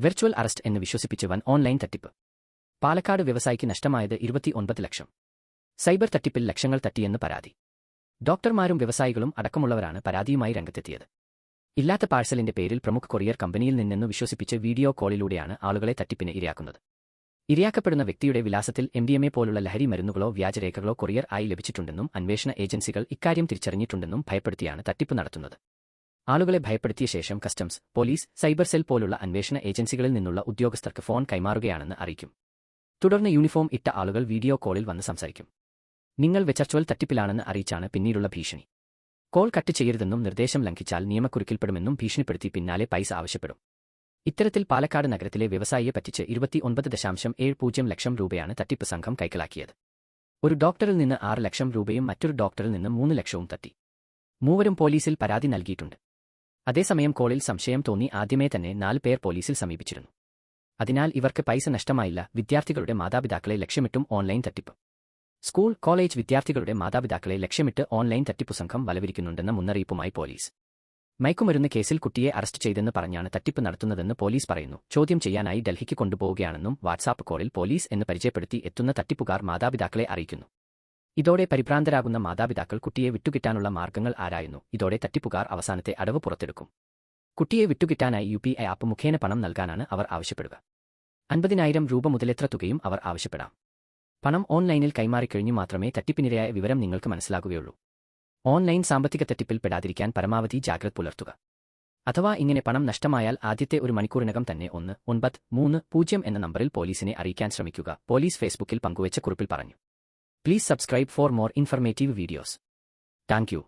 Virtual arrest എന്ന് വിശ്വസിപ്പിച്ച് വൻ online തട്ടിപ്പ്. പാലക്കാട് വ്യവസായിക്ക് നഷ്ടമായത് ഇരുപത്തിയൊൻപത് ലക്ഷം. സൈബർ തട്ടിപ്പിൽ ലക്ഷങ്ങൾ തട്ടിയെന്ന് പരാതി. ഡോക്ടർമാരും വ്യവസായികളും അടക്കമുള്ളവരാണ് പരാതിയുമായി രംഗത്തെത്തിയത്. ഇല്ലാത്ത പാഴ്സലിന്റെ പേരിൽ പ്രമുഖ കൊറിയർ കമ്പനിയിൽ നിന്നെന്ന് വിശ്വസിപ്പിച്ച് വീഡിയോ കോളിലൂടെയാണ് ആളുകളെ തട്ടിപ്പിന് ഇരയാക്കുന്നത്. ഇരയാക്കപ്പെടുന്ന വ്യക്തിയുടെ വിലാസത്തിൽ എം ഡി എം എ പോലുള്ള ലഹരി മരുന്നുകളോ വ്യാജരേഖകളോ കൊറിയർ ആയി ലഭിച്ചിട്ടുണ്ടെന്നും അന്വേഷണ ഏജൻസികൾ ഇക്കാര്യം തിരിച്ചറിഞ്ഞിട്ടുണ്ടെന്നും ഭയപ്പെടുത്തിയാണ് തട്ടിപ്പ് നടത്തുന്നത്. ആളുകളെ ഭയപ്പെടുത്തിയ ശേഷം കസ്റ്റംസ് പോലീസ് സൈബർ സെൽ പോലുള്ള അന്വേഷണ ഏജൻസികളിൽ നിന്നുള്ള ഉദ്യോഗസ്ഥർക്ക് ഫോൺ കൈമാറുകയാണെന്ന് അറിയിക്കും. തുടർന്ന് യൂണിഫോം ഇട്ട ആളുകൾ വീഡിയോ കോളിൽ വന്ന് സംസാരിക്കും. നിങ്ങൾ വെച്ചർച്വൽ തട്ടിപ്പിലാണെന്ന് അറിയിച്ചാണ് പിന്നീടുള്ള ഭീഷണി. കോൾ കട്ട് ചെയ്യരുതെന്നും നിർദ്ദേശം ലംഘിച്ചാൽ നിയമക്കുരുക്കിൽപ്പെടുമെന്നും ഭീഷണിപ്പെടുത്തി പിന്നാലെ പൈസ ആവശ്യപ്പെടും. ഇത്തരത്തിൽ പാലക്കാട് നഗരത്തിലെ വ്യവസായിയെ പറ്റിച്ച് ഇരുപത്തിയൊൻപത് ദശാംശം ഏഴ് പൂജ്യം ലക്ഷം രൂപയാണ് തട്ടിപ്പ് സംഘം കൈക്കലാക്കിയത്. ഒരു ഡോക്ടറിൽ നിന്ന് ആറ് ലക്ഷം രൂപയും മറ്റൊരു ഡോക്ടറിൽ നിന്ന് മൂന്ന് ലക്ഷവും തട്ടി. മൂവരും പോലീസിൽ പരാതി നൽകിയിട്ടുണ്ട്. അതേസമയം കോളിൽ സംശയം തോന്നി ആദ്യമേ തന്നെ നാല് പേർ പോലീസിൽ സമീപിച്ചിരുന്നു. അതിനാൽ ഇവർക്ക് പൈസ നഷ്ടമായില്ല വിദ്യാർത്ഥികളുടെ മാതാപിതാക്കളെ ലക്ഷ്യമിട്ടും ഓൺലൈൻ തട്ടിപ്പ്. സ്കൂൾ കോളേജ് വിദ്യാർത്ഥികളുടെ മാതാപിതാക്കളെ ലക്ഷ്യമിട്ട് ഓൺലൈൻ തട്ടിപ്പു സംഘം വലവിരിക്കുന്നുണ്ടെന്ന മുന്നറിയിപ്പുമായി പോലീസ്. മയക്കുമരുന്ന് കേസിൽ കുട്ടിയെ അറസ്റ്റ് ചെയ്തെന്ന് പറഞ്ഞാണ് തട്ടിപ്പ് നടത്തുന്നതെന്ന് പോലീസ് പറയുന്നു. ചോദ്യം ചെയ്യാനായി ഡൽഹിക്ക് കൊണ്ടുപോവുകയാണെന്നും വാട്സാപ്പ് കോളിൽ പോലീസ് എന്ന് പരിചയപ്പെടുത്തി എത്തുന്ന തട്ടിപ്പുകാർ മാതാപിതാക്കളെ അറിയിക്കുന്നു. ഇതോടെ പരിഭ്രാന്തരാകുന്ന മാതാപിതാക്കൾ കുട്ടിയെ വിട്ടുകിട്ടാനുള്ള മാർഗങ്ങൾ ആരായുന്നു? ഇതോടെ തട്ടിപ്പുകാർ അവസാനത്തെ അടവ് പുറത്തെടുക്കും. കുട്ടിയെ വിട്ടുകിട്ടാനായി യു പി ഐ ആപ്പ് മുഖേന പണം നൽകാനാണ് അവർ ആവശ്യപ്പെടുക. അൻപതിനായിരം രൂപ മുതലെത്ര തുകയും അവർ ആവശ്യപ്പെടാം. പണം ഓൺലൈനിൽ കൈമാറിക്കഴിഞ്ഞു മാത്രമേ തട്ടിപ്പിനിരയായ വിവരം നിങ്ങൾക്ക് മനസ്സിലാകുകയുള്ളൂ. ഓൺലൈൻ സാമ്പത്തിക തട്ടിപ്പിൽ പെടാതിരിക്കാൻ പരമാവധി ജാഗ്രത പുലർത്തുക. അഥവാ ഇങ്ങനെ പണം നഷ്ടമായാൽ ആദ്യത്തെ ഒരു മണിക്കൂറിനകം തന്നെ ഒന്ന് ഒൻപത് മൂന്ന് പൂജ്യം എന്ന നമ്പറിൽ പോലീസിനെ അറിയിക്കാൻ ശ്രമിക്കുക പോലീസ് ഫേസ്ബുക്കിൽ പങ്കുവച്ച കുറിപ്പിൽ പറഞ്ഞു. Please subscribe for more informative videos. Thank you.